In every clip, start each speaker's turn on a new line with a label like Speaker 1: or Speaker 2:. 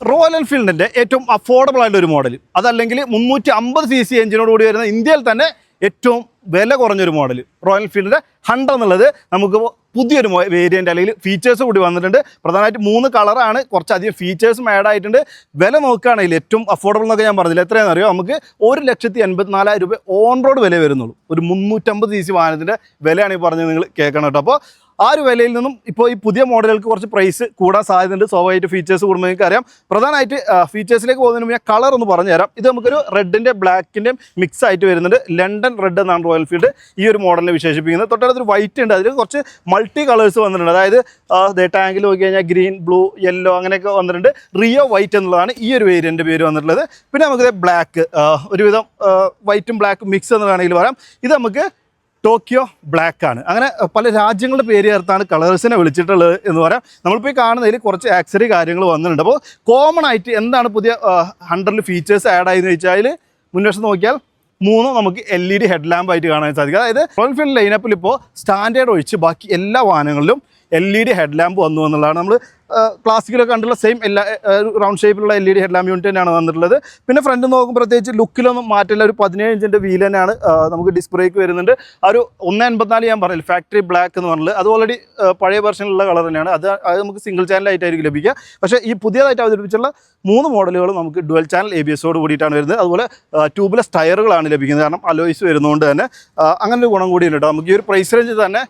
Speaker 1: Royal എൻഫീൽഡിന്റെ ഏറ്റവും affordable ആയിട്ടുള്ള ഒരു മോഡൽ അതല്ലെങ്കിൽ മുന്നൂറ്റി അമ്പത് സി സി എഞ്ചിനോട് കൂടി വരുന്ന ഇന്ത്യയിൽ തന്നെ ഏറ്റവും വില കുറഞ്ഞൊരു മോഡൽ റോയൽ എൻഫീൽഡിന്റെ ഹൺഡ്രഡ് എന്നുള്ളത് നമുക്ക് പുതിയൊരു വേരിയന്റ് അല്ലെങ്കിൽ ഫീച്ചേഴ്സ് കൂടി വന്നിട്ടുണ്ട്. പ്രധാനമായിട്ട് മൂന്ന് കളറാണ് കുറച്ചധികം ഫീച്ചേഴ്സും ആഡ് ആയിട്ടുണ്ട്. വില നോക്കുകയാണെങ്കിൽ ഏറ്റവും അഫോർഡബിൾ എന്നൊക്കെ ഞാൻ പറഞ്ഞില്ല? എത്രയാണെന്ന് അറിയോ? നമുക്ക് ഒരു ലക്ഷത്തി എൺപത്തിനാലായിരം രൂപ ഓൺ റോഡ് വില വരുന്നുള്ളൂ. ഒരു മുന്നൂറ്റമ്പത് സി സി വാഹനത്തിന്റെ വിലയാണ് ഈ പറഞ്ഞത് നിങ്ങൾ കേൾക്കണം കേട്ടോ. അപ്പോൾ ആ ഒരു വിലയിൽ നിന്നും ഇപ്പോൾ ഈ പുതിയ മോഡലുകൾക്ക് കുറച്ച് പ്രൈസ് കൂടാൻ സാധ്യതയുണ്ട്. സ്വാഭാവികമായിട്ട് ഫീച്ചേഴ്സ് കൂടുമ്പോൾ നിങ്ങൾക്ക് അറിയാം. പ്രധാനമായിട്ട് ഫീച്ചേഴ്സിലേക്ക് പോകുന്നതിന് മുന്നേ കളർ ഒന്ന് പറഞ്ഞു തരാം ഇത് നമുക്കൊരു റെഡിന്റെ ബ്ലാക്കിന്റെയും മിക്സ് ആയിട്ട് വരുന്നുണ്ട്. ലണ്ടൻ റെഡ് എന്നാണ് റോയൽ ഫീൽഡ് ഈ ഒരു മോഡലിനെ വിശേഷിപ്പിക്കുന്നത്. തൊട്ടടുത്തൊരു വൈറ്റ് ഉണ്ട്. അതിൽ കുറച്ച് മൾട്ടി കളേഴ്സ് വന്നിട്ടുണ്ട്. അതായത് ടാങ്കിൽ നോക്കി കഴിഞ്ഞാൽ ഗ്രീൻ ബ്ലൂ യെല്ലോ അങ്ങനെയൊക്കെ വന്നിട്ടുണ്ട്. റിയോ വൈറ്റ് എന്നുള്ളതാണ് ഈ ഒരു വേരിയന്റെ പേര് വന്നിട്ടുള്ളത്. പിന്നെ നമുക്ക് ബ്ലാക്ക് ഒരുവിധം വൈറ്റും ബ്ലാക്കും മിക്സ് എന്ന് വേണമെങ്കിൽ പറയാം. ഇത് നമുക്ക് ടോക്കിയോ ബ്ലാക്ക് ആണ് അങ്ങനെ പല രാജ്യങ്ങളുടെ പേര് ചേർത്താണ് കളേഴ്സിനെ വിളിച്ചിട്ടുള്ളത് എന്ന് പറയാം. നമ്മളിപ്പോൾ ഈ കാണുന്നതിൽ കുറച്ച് ആക്സറി കാര്യങ്ങൾ വന്നിട്ടുണ്ട്. അപ്പോൾ കോമൺ ആയിട്ട് എന്താണ് പുതിയ ഹൺഡ്രഡിൽ ഫീച്ചേഴ്സ് ആഡ് ആയെന്ന് വെച്ചാൽ മുൻവശം നോക്കിയാൽ മൂന്ന് നമുക്ക് L E D head lamp ആയിട്ട് കാണാൻ സാധിക്കും. അതായത് റോയൽ ഫീൽഡ് ലൈനപ്പിൽ ഇപ്പോൾ സ്റ്റാൻഡേർഡ് ഒഴിച്ച് ബാക്കി എല്ലാ വാഹനങ്ങളിലും L E D head lamp വന്നു എന്നുള്ളതാണ് നമ്മൾ ക്ലാസിക്കിലൊക്കെ കണ്ടുള്ള സെയിം എല്ലാ റൗണ്ട് ഷേപ്പിലുള്ള L E D head lamp unit തന്നെയാണ് വന്നിട്ടുള്ളത്. പിന്നെ ഫ്രണ്ട് നോക്കുമ്പോൾ പ്രത്യേകിച്ച് ലുക്കിലൊന്നും മാറ്റില്ല ഒരു പതിനേഴ് ഇഞ്ചിന്റെ വീൽ തന്നെയാണ് നമുക്ക് ഡിസ്പ്ലേക്ക് വരുന്നുണ്ട്. ആ ഒരു ഒന്ന് എൺപത്തിനാല് ഞാൻ പറഞ്ഞില്ല ഫാക്ടറി ബ്ലാക്ക് എന്ന് പറഞ്ഞത് അത് ഓൾറെഡി പഴയ വെർഷനിലുള്ള കളർ തന്നെയാണ്. അത് അത് നമുക്ക് സിംഗിൾ ചാനലായിട്ടായിരിക്കും ലഭിക്കുക. പക്ഷേ ഈ പുതിയതായിട്ട് അവതരിപ്പിച്ചുള്ള മൂന്ന് മോഡലുകൾ നമുക്ക് ഡുവൽ ചാനൽ എ ബി എസോട് കൂടിയിട്ടാണ് വരുന്നത്. അതുപോലെ ട്യൂബ്ലെസ് ടയറുകളാണ് ലഭിക്കുന്നത്. കാരണം അലോയ്സ് വരുന്നതുകൊണ്ട് തന്നെ അങ്ങനെ ഒരു ഗുണം കൂടിയുണ്ട് നമുക്ക് ഈ ഒരു പ്രൈസ് റേഞ്ച് തന്നെ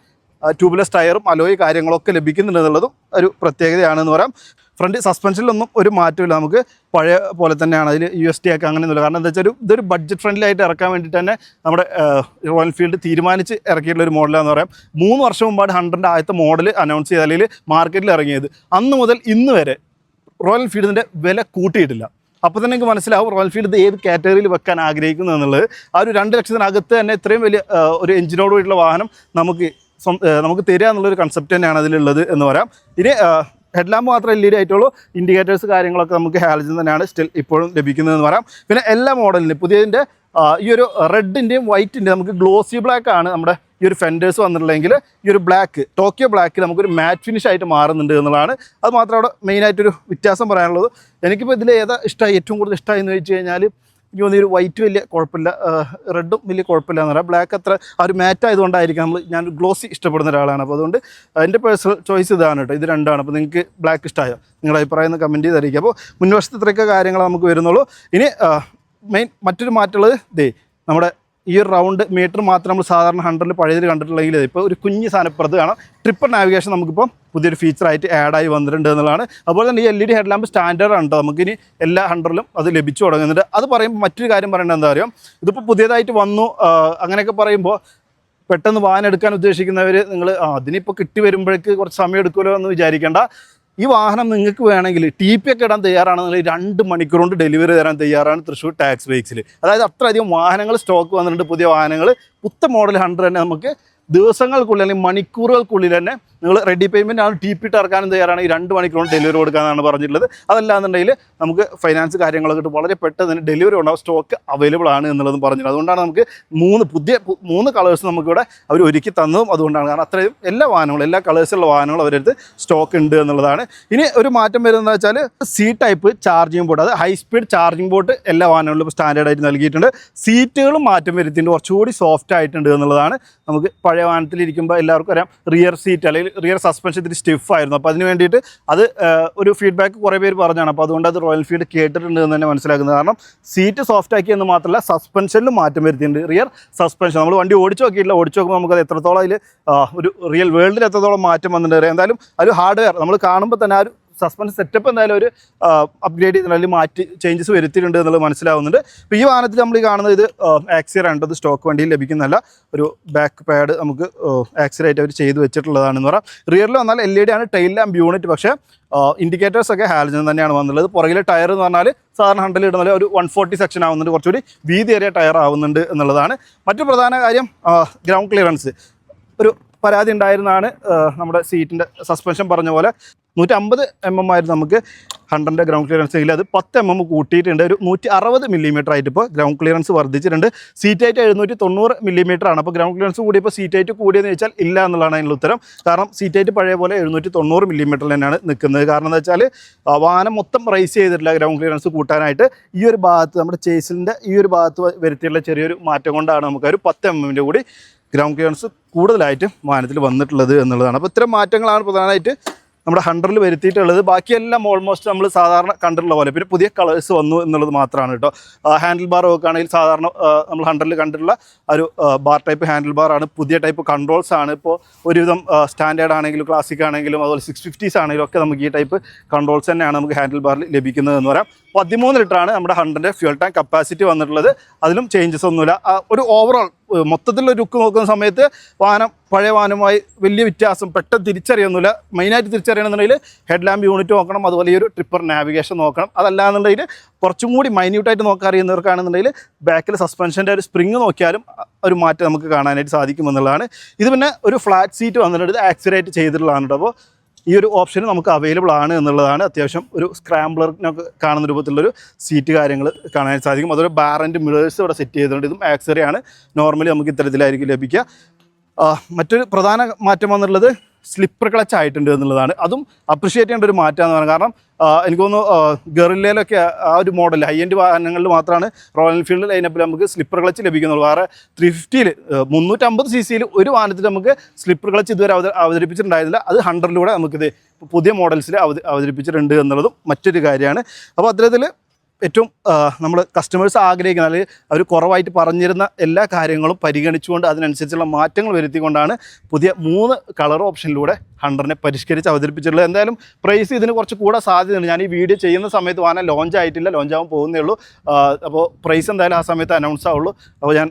Speaker 1: ട്യൂബ്ലെസ് ടയറും അലോയ് കാര്യങ്ങളൊക്കെ ലഭിക്കുന്നുണ്ട് എന്നുള്ളതും ഒരു പ്രത്യേകതയാണെന്ന് പറയാം. ഫ്രണ്ട് സസ്പെൻഷനിലൊന്നും ഒരു മാറ്റമില്ല. നമുക്ക് പഴയ പോലെ തന്നെയാണ്. അതിൽ യു എസ് ടി ഒക്കെ അങ്ങനെയൊന്നുമില്ല. കാരണം എന്താ വെച്ചാൽ ഇതൊരു ബഡ്ജറ്റ് ഫ്രണ്ട്ലി ആയിട്ട് ഇറക്കാൻ വേണ്ടിയിട്ട് തന്നെ നമ്മുടെ റോയൽ ഫീൽഡ് തീരുമാനിച്ച് ഇറക്കിയിട്ടുള്ള ഒരു മോഡലാണെന്ന് പറയാം. മൂന്ന് വർഷം മുമ്പാണ് ഹൺഡ്രഡ് ആദ്യത്തെ മോഡൽ അനൗൺസ് ചെയ്ത അല്ലെങ്കിൽ മാർക്കറ്റിൽ ഇറങ്ങിയത്. അന്ന് മുതൽ ഇന്ന് വരെ റോയൽ ഫീൽഡിന്റെ വില കൂട്ടിയിട്ടില്ല. അപ്പോൾ തന്നെ എനിക്ക് മനസ്സിലാവും റോയൽ ഫീൽഡ് ഏത് കാറ്റഗറിയിൽ വെക്കാൻ ആഗ്രഹിക്കുന്നു എന്നുള്ളത്. ആ ഒരു രണ്ട് ലക്ഷത്തിനകത്ത് തന്നെ ഇത്രയും വലിയ ഒരു എഞ്ചിനോട് കൂടിയിട്ടുള്ള വാഹനം നമുക്ക് നമുക്ക് തരിക എന്നുള്ളൊരു കൺസെപ്റ്റ് തന്നെയാണ് അതിലുള്ളത് എന്ന് പറയാം. ഇനി ഹെഡ് മാത്രം എൽ ഇ ഡി ആയിട്ടുള്ളൂ. ഇൻഡിക്കേറ്റേഴ്സ് കാര്യങ്ങളൊക്കെ നമുക്ക് ഹാലജൻ തന്നെയാണ് സ്റ്റിൽ ഇപ്പോഴും ലഭിക്കുന്നതെന്ന് പറയാം. പിന്നെ എല്ലാ മോഡലിനും പുതിയതിന്റെ ഈ ഒരു റെഡിന്റെയും വൈറ്റിന്റെയും നമുക്ക് ഗ്ലോസി ബ്ലാക്ക് ആണ് നമ്മുടെ ഈ ഒരു ഫെൻഡേഴ്സ് വന്നിട്ടുള്ളതെങ്കിൽ ഈ ഒരു ബ്ലാക്ക് ടോക്കിയോ ബ്ലാക്ക് നമുക്കൊരു മാറ്റ് ഫിനിഷ് ആയിട്ട് മാറുന്നുണ്ട് എന്നുള്ളതാണ്. അത് മാത്രം അവിടെ മെയിനായിട്ടൊരു വ്യത്യാസം പറയാനുള്ളത്. എനിക്കിപ്പോൾ ഇതിൽ ഏതാ ഇഷ്ടമായി ഏറ്റവും കൂടുതൽ ഇഷ്ടമായി എന്ന് വെച്ച് കഴിഞ്ഞാൽ എനിക്ക് തോന്നി ഒരു വൈറ്റ് വലിയ കുഴപ്പമില്ല റെഡും വലിയ കുഴപ്പമില്ല എന്ന് പറയാം. ബ്ലാക്ക് അത്ര ആ ഒരു മാറ്റ് ആയതുകൊണ്ടായിരിക്കും നമ്മൾ ഞാൻ ഗ്ലോസി ഇഷ്ടപ്പെടുന്ന ഒരാളാണ്. അപ്പോൾ അതുകൊണ്ട് എന്റെ പേഴ്സണൽ ചോയ്സ് ഇതാണ് കേട്ടോ. ഇത് രണ്ടാണ്. അപ്പോൾ നിങ്ങൾക്ക് ബ്ലാക്ക് ഇഷ്ടമായോ നിങ്ങളുടെ അഭിപ്രായം ഒന്ന് കമന്റ് ചെയ്തായിരിക്കും അപ്പോൾ മുൻവശത്ത് ഇത്രയൊക്കെ കാര്യങ്ങൾ നമുക്ക് വരുന്നുള്ളൂ. ഇനി മെയിൻ മറ്റൊരു മാറ്റമുള്ളത് ദേ നമ്മുടെ ഈ ഒരു റൗണ്ട് മീറ്റർ മാത്രം നമ്മൾ സാധാരണ ഹൺഡ്രഡിൽ പഴയതിൽ കണ്ടിട്ടുള്ളെങ്കിൽ ഇപ്പോൾ ഒരു കുഞ്ഞ് സാധനപ്പുറത്ത് കാണാം. ട്രിപ്പർ നാവിഗേഷൻ നമുക്കിപ്പോൾ പുതിയൊരു ഫീച്ചറായിട്ട് ആഡായി വന്നിട്ടുണ്ട് എന്നുള്ളതാണ്. അതുപോലെ തന്നെ ഈ L E D head lamp standard ആണ് നമുക്കിനി എല്ലാ ഹൺഡ്രഡിലും അത് ലഭിച്ചു തുടങ്ങുന്നുണ്ട്. അത് പറയുമ്പോൾ മറ്റൊരു കാര്യം പറയേണ്ടത് എന്താ പറയുക ഇതിപ്പോൾ പുതിയതായിട്ട് വന്നു അങ്ങനെയൊക്കെ പറയുമ്പോൾ പെട്ടെന്ന് വാഹനം എടുക്കാൻ ഉദ്ദേശിക്കുന്നവർ നിങ്ങൾ അതിനിപ്പോൾ കിട്ടി വരുമ്പോഴേക്ക് കുറച്ച് സമയം എടുക്കുമല്ലോ എന്ന് വിചാരിക്കേണ്ട. ഈ വാഹനം നിങ്ങൾക്ക് വേണമെങ്കിൽ ടി പി ഒക്കെ ഇടാൻ തയ്യാറാണെന്നുണ്ടെങ്കിൽ രണ്ട് മണിക്കൂർ കൊണ്ട് ഡെലിവറി തരാൻ തയ്യാറാണ് തൃശ്ശൂർ ടാക്സ് ബൈക്സിൽ അതായത് അത്രയധികം വാഹനങ്ങൾ സ്റ്റോക്ക് വന്നിട്ടുണ്ട് പുതിയ വാഹനങ്ങൾ. പുത്ത മോഡൽ ഹൺഡ്രഡ് തന്നെ നമുക്ക് ദിവസങ്ങൾക്കുള്ളിൽ അല്ലെങ്കിൽ മണിക്കൂറുകൾക്കുള്ളിൽ തന്നെ നിങ്ങൾ റെഡി പേയ്മെന്റ് ആണ് ടി പി ഇട്ട് തയ്യാറാണ്. ഈ രണ്ട് മണിക്കൂർ ഡെലിവറി കൊടുക്കാനാണ് പറഞ്ഞിട്ടുള്ളത്. അതല്ലാന്നുണ്ടെങ്കിൽ നമുക്ക് ഫൈനാൻസ് കാര്യങ്ങളൊക്കെ ഇട്ട് വളരെ പെട്ടെന്ന് തന്നെ ഡെലിവറി ഉണ്ടാവും സ്റ്റോക്ക് അവൈലബിൾ ആണ് എന്നുള്ളതും പറഞ്ഞിട്ടുണ്ട്. അതുകൊണ്ടാണ് നമുക്ക് മൂന്ന് പുതിയ മൂന്ന് കളേഴ്സ് നമുക്കിവിടെ അവർ ഒരുക്കി തന്നതും അതുകൊണ്ടാണ്. കാരണം അത്രയും എല്ലാ വാഹനങ്ങളും എല്ലാ കളേഴ്സുള്ള വാഹനങ്ങളും അവരടുത്ത് സ്റ്റോക്ക് ഉണ്ട് എന്നുള്ളതാണ്. ഇനി ഒരു മാറ്റം വരുന്നത് വെച്ചാൽ സി ടൈപ്പ് ചാർജിങ് ബോർഡ് അത് ഹൈ സ്പീഡ് ചാർജിങ് ബോർഡ് എല്ലാ വാഹനങ്ങളിലും സ്റ്റാൻഡേർഡ് ആയിട്ട് നൽകിയിട്ടുണ്ട്. സീറ്റുകളും മാറ്റം വരുത്തിയിട്ടുണ്ട്. കുറച്ചുകൂടി സോഫ്റ്റ് ആയിട്ടുണ്ട് എന്നുള്ളതാണ്. നമുക്ക് പഴയ വാഹനത്തിലിരിക്കുമ്പോൾ എല്ലാവർക്കും അറിയാം. റിയർ സീറ്റ് അല്ലെങ്കിൽ റിയർ സസ്പെൻഷൻ ഇത്തിരി സ്റ്റിഫ് ആയിരുന്നു. അപ്പോൾ അതിന് വേണ്ടിയിട്ട് അത് ഒരു ഫീഡ്ബാക്ക് കുറേ പേര് പറഞ്ഞാണ് അപ്പോൾ അതുകൊണ്ട് അത് റോയൽ ഫീൽഡ് കേട്ടിട്ടുണ്ട് എന്ന് തന്നെ മനസ്സിലാക്കുന്നത്. കാരണം സീറ്റ് സോഫ്റ്റ് ആക്കി എന്ന് മാത്രമല്ല സസ്പെൻഷനിലും മാറ്റം വരുത്തിയിട്ടുണ്ട്. റിയർ സസ്പെൻഷൻ നമ്മൾ വണ്ടി ഓടിച്ചു നോക്കിയിട്ടില്ല. ഓടിച്ചു നോക്കുമ്പോൾ നമുക്കത് എത്രത്തോളം അതിൽ ഒരു റിയൽ വേൾഡിൽ എത്രത്തോളം മാറ്റം വന്നിട്ടുണ്ട്. എന്തായാലും ഒരു ഹാർഡ്വെയർ നമ്മൾ കാണുമ്പോൾ തന്നെ ആ ഒരു സസ്പെൻഷൻ സെറ്റപ്പ് എന്തായാലും ഒരു അപ്ഗ്രേഡ് ചെയ്തിട്ടുണ്ട്. അല്ലെങ്കിൽ മാറ്റി ചേഞ്ചസ് വരുത്തിയിട്ടുണ്ട് എന്നുള്ളത് മനസ്സിലാവുന്നുണ്ട്. ഇപ്പോൾ ഈ വാഹനത്തിൽ നമ്മൾ ഈ കാണുന്നത് ഇത് ആക്സിയർ ആണ് സ്റ്റോക്ക് വണ്ടിയിൽ ലഭിക്കുന്നതല്ല. ഒരു ബാക്ക് പാഡ് നമുക്ക് ആക്സിയർ ആയിട്ട് അവർ ചെയ്ത് വെച്ചിട്ടുള്ളതാണെന്ന് പറയാം. റിയറിൽ വന്നാൽ എൽ ഇ ഡി ആണ് ടൈൽ ലാമ്പ് യൂണിറ്റ് പക്ഷേ ഇൻഡിക്കേറ്റേഴ്സ് ഒക്കെ ഹാലജൻ തന്നെയാണ് വന്നുള്ളത് പുറകിലെ ടയർ എന്ന് പറഞ്ഞാൽ സാധാരണ ഹണ്ടിൽ ഇടുന്ന ഒരു വൺ ഫോർട്ടി സെക്ഷൻ ആവുന്നുണ്ട്. കുറച്ചുകൂടി വീതിയേറിയ ടയർ ആവുന്നുണ്ട് എന്നുള്ളതാണ്. മറ്റു പ്രധാന കാര്യം ഗ്രൗണ്ട് ക്ലിയറൻസ് ഒരു പരാതി ഉണ്ടായിരുന്നതാണ് നമ്മുടെ സീറ്റിന്റെ സസ്പെൻഷൻ പറഞ്ഞ പോലെ. നൂറ്റി അമ്പത് എം എം ആയിരുന്നു നമുക്ക് ഹൺഡ്രഡിന്റെ ഗ്രൗണ്ട് ക്ലിയറൻസ് എങ്കിൽ അത് പത്ത് എം എം കൂട്ടിയിട്ടുണ്ട്. ഒരു നൂറ്റി അറുപത് മില്ലിമീറ്റർ ആയിട്ട് ഇപ്പോൾ ഗ്രൗണ്ട് ക്ലിയറൻസ് വർദ്ധിച്ചിട്ടുണ്ട്. സീറ്റ് ഹൈറ്റ് എഴുന്നൂറ്റി തൊണ്ണൂറ് മില്ലിമീറ്റർ ആണ്. അപ്പോൾ ഗ്രൗണ്ട് ക്ലിയറൻസ് കൂടിയപ്പോൾ സീറ്റ് ഹൈറ്റ് കൂടിയെന്ന് വെച്ചാൽ ഇല്ല എന്നുള്ളതാണ് അതിന്റെ ഉത്തരം. കാരണം സീറ്റ് ഹൈറ്റ് പഴയ പോലെ എഴുന്നൂറ്റി തൊണ്ണൂറ് മില്ലിമീറ്ററിൽ തന്നെയാണ് നിൽക്കുന്നത്. കാരണം എന്താ വെച്ചാൽ വാഹനം മൊത്തം റൈസ് ചെയ്തിട്ടില്ല ഗ്രൗണ്ട് ക്ലിയറൻസ് കൂട്ടാനായിട്ട്. ഈ ഒരു ഭാഗത്ത് നമ്മുടെ ചേസിലിന്റെ ഈ ഒരു ഭാഗത്ത് വരുത്തിയുള്ള ചെറിയൊരു മാറ്റം കൊണ്ടാണ് നമുക്ക് ഒരു പത്ത് എം എമ്മിന്റെ കൂടി ഗ്രൗണ്ട് ക്ലിയറൻസ് കൂടുതലായിട്ടും വാഹനത്തിൽ വന്നിട്ടുള്ളത് എന്നുള്ളതാണ്. അപ്പോൾ ഇത്തരം മാറ്റങ്ങളാണ് പ്രധാനമായിട്ട് നമ്മുടെ ഹൺഡ്രഡിൽ വരുത്തിയിട്ടുള്ളത്. ബാക്കിയെല്ലാം ഓൾമോസ്റ്റ് നമ്മൾ സാധാരണ കണ്ടിട്ടുള്ള പോലെ. പിന്നെ പുതിയ കളേഴ്സ് വന്നു എന്നുള്ളത് മാത്രമാണ് കേട്ടോ. ഹാൻഡിൽ ബാർ നോക്കുകയാണെങ്കിൽ സാധാരണ നമ്മൾ ഹൺഡ്രഡിൽ കണ്ടിട്ടുള്ള ഒരു ബാർ ടൈപ്പ് ഹാൻഡിൽ ബാറാണ് പുതിയ ടൈപ്പ് കൺട്രോൾസ് ആണ്. ഇപ്പോൾ ഒരുവിധം സ്റ്റാൻഡേർഡ് ആണെങ്കിലും ക്ലാസിക് ആണെങ്കിലും അതുപോലെ സിക്സ് ഫിഫ്റ്റീസ് ആണെങ്കിലും ഒക്കെ നമുക്ക് ഈ ടൈപ്പ് കൺട്രോൾസ് തന്നെയാണ് നമുക്ക് ഹാൻഡിൽ ബാറിൽ ലഭിക്കുന്നത് എന്ന് പറയാം. പതിമൂന്ന് ലിറ്ററാണ് നമ്മുടെ ഹൺഡ്രഡിന്റെ ഫ്യൂൽ ടാങ്ക് കപ്പാസിറ്റി വന്നിട്ടുള്ളത്. അതിലും ചേഞ്ചസ് ഒന്നുമില്ല. ഒരു ഓവറോൾ മൊത്തത്തിലുള്ള ലുക്ക് നോക്കുന്ന സമയത്ത് വാഹനം പഴയ വാഹനവുമായി വലിയ വ്യത്യാസം പെട്ടെന്ന് തിരിച്ചറിയൊന്നുമില്ല മെയിനായിട്ട് തിരിച്ചറിയണമെന്നുണ്ടെങ്കിൽ ഹെഡ് ലാമ്പ് യൂണിറ്റ് നോക്കണം അതുപോലെ ഈ ഒരു ട്രിപ്പർ നാവിഗേഷൻ നോക്കണം. അതല്ലാന്നുണ്ടെങ്കിൽ കുറച്ചും കൂടി മൈന്യൂട്ടായിട്ട് നോക്കാൻ അറിയുന്നവർക്കാണെന്നുണ്ടെങ്കിൽ ബാക്കിൽ സസ്പെൻഷന്റെ ഒരു സ്പ്രിങ് നോക്കിയാലും ഒരു മാറ്റം നമുക്ക് കാണാനായിട്ട് സാധിക്കുമെന്നുള്ളതാണ്. ഇത് പിന്നെ ഒരു ഫ്ലാറ്റ് സീറ്റ് വന്നിട്ടുണ്ട്. ഇത് ആക്സിഡേറ്റ് ചെയ്തിട്ടുള്ളതാണ് കേട്ടോ അപ്പോൾ ഈ ഒരു ഓപ്ഷൻ നമുക്ക് അവൈലബിൾ ആണ് എന്നുള്ളതാണ് അത്യാവശ്യം ഒരു സ്ക്രാംബ്ലറിനൊക്കെ കാണുന്ന രൂപത്തിലുള്ളൊരു സീറ്റ് കാര്യങ്ങൾ കാണാൻ സാധിക്കും. അതൊരു ബാർ ആൻഡ് മിറേഴ്സ് ഇവിടെ സെറ്റ് ചെയ്തിട്ടുണ്ട്. ഇതും ആക്സറി ആണ്. നോർമലി നമുക്ക് ഇത്തരത്തിലായിരിക്കും ലഭിക്കുക. മറ്റൊരു പ്രധാന മാറ്റം വന്നിട്ടുള്ളത് സ്ലിപ്പർ ക്ലച്ച് ആയിട്ടുണ്ട് എന്നുള്ളതാണ്. അതും അപ്രിഷിയേറ്റ് ചെയ്യേണ്ട ഒരു മാറ്റമാണ് പറയുന്നത് കാരണം എനിക്ക് തോന്നുന്നു ഗറില്ലയിലൊക്കെ ആ ഒരു മോഡൽ ഹൈ എൻഡ് വാഹനങ്ങളിൽ മാത്രമാണ് റോയൽ എൻഫീൽഡ് ലൈനപ്പിൽ നമുക്ക് സ്ലിപ്പർ ക്ലച്ച് ലഭിക്കുന്നുള്ളൂ വേറെ ത്രീ ഫിഫ്റ്റിയിൽ മുന്നൂറ്റമ്പത് സി സിയിൽ ഒരു വാഹനത്തിൽ നമുക്ക് സ്ലിപ്പർ ക്ലച്ച് ഇതുവരെ അവത അവതരിപ്പിച്ചിട്ടുണ്ടായിരുന്നില്ല. അത് ഹൺഡ്രഡിലൂടെ നമുക്കിത് പുതിയ മോഡൽസിൽ അവതരിപ്പിച്ചിട്ടുണ്ട് എന്നുള്ളതും മറ്റൊരു കാര്യമാണ്. അപ്പോൾ അത്തരത്തിൽ ഏറ്റവും നമ്മൾ കസ്റ്റമേഴ്സ് ആഗ്രഹിക്കുന്ന അല്ലെങ്കിൽ അവർ കുറവായിട്ട് പറഞ്ഞിരുന്ന എല്ലാ കാര്യങ്ങളും പരിഗണിച്ചുകൊണ്ട് അതിനനുസരിച്ചുള്ള മാറ്റങ്ങൾ വരുത്തിക്കൊണ്ടാണ് പുതിയ മൂന്ന് കളർ ഓപ്ഷനിലൂടെ ഹൺഡ്രഡിനെ പരിഷ്കരിച്ച് അവതരിപ്പിച്ചിട്ടുള്ളത്. എന്തായാലും പ്രൈസ് ഇതിന് കുറച്ച് കൂടെ സാധ്യതയുണ്ട്. ഞാൻ ഈ വീഡിയോ ചെയ്യുന്ന സമയത്ത് വാന ലോഞ്ച് ആയിട്ടില്ല. ലോഞ്ച് ആവാൻ പോകുന്നേ ഉള്ളൂ. അപ്പോൾ പ്രൈസ് എന്തായാലും ആ സമയത്ത് അനൗൺസ് ആവുള്ളൂ. അപ്പോൾ ഞാൻ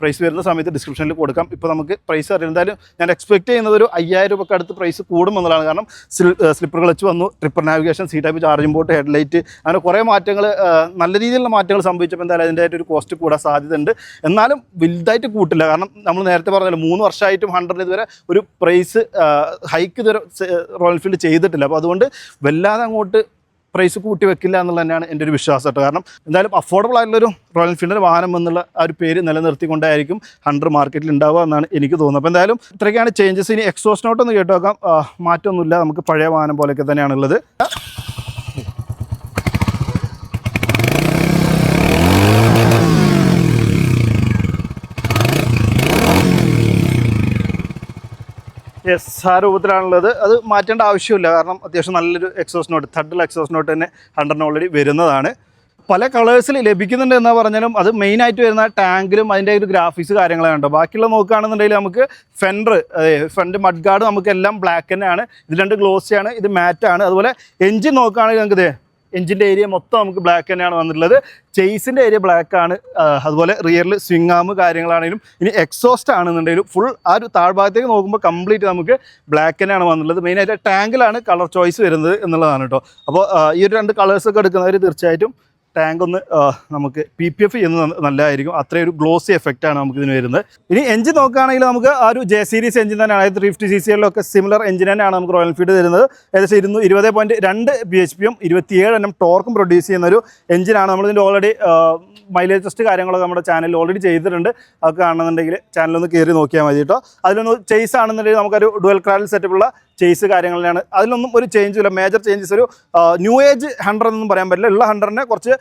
Speaker 1: പ്രൈസ് വരുന്ന സമയത്ത് ഡിസ്ക്രിപ്ഷനിൽ കൊടുക്കാം. ഇപ്പോൾ നമുക്ക് പ്രൈസ് അറിയാം. എന്തായാലും ഞാൻ എക്സ്പെക്ട് ചെയ്യുന്നത് ഒരു അയ്യായിരം രൂപയ്ക്ക് അടുത്ത് പ്രൈസ് കൂടുമെന്നുള്ളതാണ്. കാരണം സ്ലിപ്പർ ക്ലച്ച് വന്നു. Tripper navigation C type charging port headlight അങ്ങനെ കുറേ മാറ്റങ്ങൾ നല്ല രീതിയിലുള്ള മാറ്റങ്ങൾ സംഭവിച്ചപ്പോൾ എന്തായാലും അതിന്റെ ആയിട്ട് ഒരു കോസ്റ്റ് കൂടാൻ സാധ്യതയുണ്ട്. എന്നാലും വലുതായിട്ട് കൂട്ടില്ല. കാരണം നമ്മൾ നേരത്തെ പറഞ്ഞല്ലോ മൂന്ന് വർഷമായിട്ടും ഹൺഡ്രഡ് ഇതുവരെ ഒരു പ്രൈസ് ഹൈക്ക് ഇതുവരെ റോയൽ ഫീൽഡ് ചെയ്തിട്ടില്ല. അപ്പോൾ അതുകൊണ്ട് വല്ലാതെ അങ്ങോട്ട് പ്രൈസ് കൂട്ടി വെക്കില്ല എന്നുള്ളത് തന്നെയാണ് എന്റെ ഒരു വിശ്വാസം കേട്ടോ. കാരണം എന്തായാലും അഫോർഡബിൾ ആയിട്ടുള്ളൊരു റോയൽ എൻഫീൽഡിന്റെ വാഹനം എന്നുള്ള ആ ഒരു പേര് നിലനിർത്തിക്കൊണ്ടായിരിക്കും ഹൺഡ്രഡ് മാർക്കറ്റിൽ ഉണ്ടാവുക എന്നാണ് എനിക്ക് തോന്നുന്നത്. അപ്പോൾ എന്തായാലും ഇത്രയൊക്കെയാണ് ചേഞ്ചസ് ഇനി എക്സോസ് നോട്ടൊന്ന് കേട്ടോക്കാം മാറ്റമൊന്നുമില്ല. നമുക്ക് പഴയ വാഹനം പോലെയൊക്കെ തന്നെയാണുള്ളത്. യെസ് ആ രൂപത്തിലാണുള്ളത് അത് മാറ്റേണ്ട ആവശ്യമില്ല. കാരണം അത്യാവശ്യം നല്ലൊരു എക്സോസ് നോട്ട് തട്ടിൽ എക്സോസ് നോട്ട് തന്നെ ഹൺഡ്രഡിന് ഓൾറെഡി വരുന്നതാണ്. പല കളേഴ്സിൽ ലഭിക്കുന്നുണ്ട് എന്ന് പറഞ്ഞാലും അത് മെയിൻ ആയിട്ട് വരുന്ന ടാങ്കിലും അതിന്റെ ഒരു ഗ്രാഫിക്സ് കാര്യങ്ങളാണ് കേട്ടോ. ബാക്കിയുള്ള നോക്കുകയാണെന്നുണ്ടെങ്കിൽ നമുക്ക് ഫെൻഡർ ഫ്രണ്ട് മഡ് ഗാർഡ് നമുക്ക് എല്ലാം ബ്ലാക്ക് തന്നെയാണ്. ഇത് രണ്ട് ഗ്ലോസിയാണ് ഇത് മാറ്റാണ് അതുപോലെ എഞ്ചിൻ നോക്കുകയാണെങ്കിൽ നമുക്ക് എഞ്ചിന്റെ ഏരിയ മൊത്തം നമുക്ക് ബ്ലാക്ക് തന്നെയാണ് വന്നിട്ടുള്ളത്. ചെയ്സിന്റെ ഏരിയ ബ്ലാക്ക് ആണ്. അതുപോലെ റിയറിൽ സ്വിംഗ് ആം കാര്യങ്ങളാണെങ്കിലും ഇനി എക്സോസ്റ്റ് ആണെന്നുണ്ടെങ്കിലും ഫുൾ ആ ഒരു താഴ്ഭാഗത്തേക്ക് നോക്കുമ്പോൾ കംപ്ലീറ്റ് നമുക്ക് ബ്ലാക്ക് തന്നെയാണ് വന്നിട്ടുള്ളത്. മെയിനായിട്ട് ടാങ്കിലാണ് കളർ ചോയ്സ് വരുന്നത് എന്നുള്ളതാണ് കേട്ടോ അപ്പോൾ ഈ ഒരു രണ്ട് കളേഴ്സൊക്കെ എടുക്കുന്നവർ തീർച്ചയായിട്ടും ടാങ്ക് ഒന്ന് നമുക്ക് പി പി എഫ് ചെയ്യുന്നത് നല്ലതായിരിക്കും. അത്രയും ഒരു ഗ്ലോസി എഫക്റ്റ് ആണ് നമുക്ക് ഇതിന് വരുന്നത്. ഇനി എഞ്ചിൻ നോക്കുകയാണെങ്കിൽ നമുക്ക് ആ ഒരു ജെ സീരീസ് എഞ്ചിൻ തന്നെയാണ്. അതായത് ത്രീ ഫിഫ്റ്റി സി സിയിലൊക്കെ സിമിലർ എഞ്ചിൻ തന്നെയാണ് നമുക്ക് റോയൽ ഫീഡ് തരുന്നത്. ഏകദേശം ഇരുന്നൂ ഇരുപത് പോയിന്റ് രണ്ട് ബി എച്ച് പിയും ഇരുപത്തിയേഴ് എണ്ണം ടോർക്കും പ്രൊഡ്യൂസ് ചെയ്യുന്ന ഒരു എഞ്ചിനാണ് നമ്മളിതിന്റെ ഓൾറെഡി മൈലേജ് ടെസ്റ്റ് കാര്യങ്ങളൊക്കെ നമ്മുടെ ചാനലിൽ ഓൾറെഡി ചെയ്തിട്ടുണ്ട്. അതൊക്കെ കാണുന്നുണ്ടെങ്കിൽ ചാനലൊന്ന് കയറി നോക്കിയാൽ മതി കേട്ടോ അതിലൊന്ന് ചേസ് ആണെന്നുണ്ടെങ്കിൽ നമുക്കൊരു ഡുവൽ ക്രാൽ സെറ്റപ്പുള്ള ചേസ് കാര്യങ്ങളാണ് അതിലൊന്നും ഒരു ചേഞ്ചും ഇല്ല. മേജർ ചേഞ്ചസ് ഒരു ന്യൂ ഏജ് ഹൺഡ്രഡ് എന്നൊന്നും പറയാൻ പറ്റില്ല. ഉള്ള ഹൺഡ്രഡിനെ കുറച്ച്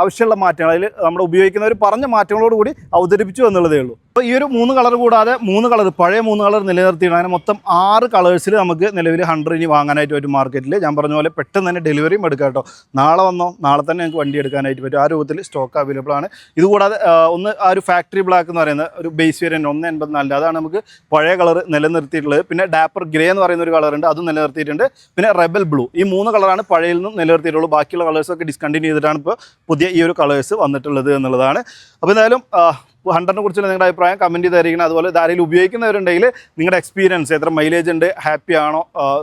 Speaker 1: ആവശ്യമുള്ള മാറ്റങ്ങൾ അതിൽ നമ്മൾ ഉപയോഗിക്കുന്നവർ പറഞ്ഞ മാറ്റങ്ങളോട് കൂടി അവതരിപ്പിച്ചു എന്നുള്ളതേ ഉള്ളൂ. അപ്പോൾ ഈ ഒരു മൂന്ന് കളർ കൂടാതെ മൂന്ന് കളർ പഴയ മൂന്ന് കളർ നിലനിർത്തിയാണ് അങ്ങനെ മൊത്തം ആറ് കളേഴ്സിൽ നമുക്ക് നിലവിൽ ഹൺഡ്രഡ് ഇനി വാങ്ങാനായിട്ട് പറ്റും മാർക്കറ്റിൽ ഞാൻ പറഞ്ഞ പോലെ പെട്ടെന്ന് തന്നെ ഡെലിവറിയും എടുക്കാം കേട്ടോ നാളെ വന്നോ നാളെ തന്നെ ഞങ്ങൾക്ക് വണ്ടി എടുക്കാനായിട്ട് പറ്റും. ആ രൂപത്തിൽ സ്റ്റോക്ക് അവൈലബിൾ ആണ്. ഇതുകൂടാതെ ഒന്ന് ആ ഒരു ഫാക്ടറി ബ്ലാക്ക് എന്ന് പറയുന്ന ഒരു ബേസ് വേരിയന്റ് ഒന്ന് എൺപത്തിനാലിന്റെ അതാണ് നമുക്ക് പഴയ കളർ നിലനിർത്തിയിട്ടുള്ളത്. പിന്നെ ഡാപ്പർ ഗ്രേ എന്ന് പറയുന്ന ഒരു കളറുണ്ട് അതും നിലനിർത്തിയിട്ടുണ്ട്. പിന്നെ റെബൽ ബ്ലൂ ഈ മൂന്ന് കളറാണ് പഴയിൽ നിന്നും നിലനിർത്തിയിട്ടുള്ളൂ ബാക്കിയുള്ള കളേഴ്സൊക്കെ ഡിസ്കണ്ടിന്യൂ ചെയ്തിട്ടാണ് ഇപ്പോൾ പുതിയ ഈ ഒരു കളേഴ്സ് വന്നിട്ടുള്ളത് എന്നുള്ളതാണ്. അപ്പോൾ എന്തായാലും ഹൺഡ്രഡിനെ കുറിച്ചുള്ള നിങ്ങളുടെ അഭിപ്രായം കമന്റ് ചെയ്തായിരിക്കണം അതുപോലെ ധാരയിൽ ഉപയോഗിക്കുന്നവരുണ്ടെങ്കിൽ നിങ്ങളുടെ എക്സ്പീരിയൻസ് എത്ര മൈലേജ് ഉണ്ട് ഹാപ്പി ആണോ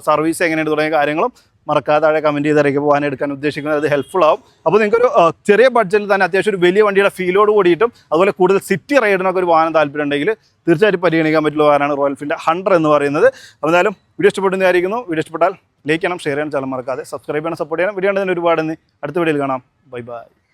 Speaker 1: സർവീസ് എങ്ങനെയാണ് തുടങ്ങിയ കാര്യങ്ങളും മറക്കാതെ താഴെ കമന്റ് ഇറക്കി പോകാൻ എടുക്കാൻ ഉദ്ദേശിക്കുന്നത് അത് ഹെൽപ്ഫുൾ ആവും. അപ്പോൾ നിങ്ങൾക്കൊരു ചെറിയ ബഡ്ജറ്റിൽ തന്നെ അത്യാവശ്യം ഒരു വലിയ വണ്ടിയുടെ ഫീലോട് കൂടിയിട്ടും അതുപോലെ കൂടുതൽ സിറ്റി റൈഡിനൊക്കെ ഒരു വാഹനം താല്പര്യം ഉണ്ടെങ്കിൽ തീർച്ചയായിട്ടും പരിഗണിക്കാൻ പറ്റുള്ള വാഹനമാണ് റോയൽ ഫീൽഡ് ഹൺഡ്രഡ് എന്ന് പറയുന്നത്. അപ്പോൾ എന്തായാലും വീഡിയോ ഇഷ്ടപ്പെടുന്നതായിരിക്കുന്നു വീഡിയോ ഇഷ്ടപ്പെട്ടാൽ ലൈക്ക് ചെയ്യണം ഷെയർ ചെയ്യണം ചാനൽ മറക്കാതെ സബ്സ്ക്രൈബ് ചെയ്യണം സപ്പോർട്ട് ചെയ്യണം. വീഡിയോ തന്നെ ഒരുപാട് അടുത്ത വീഡിയോയിൽ കാണാം. Bye bye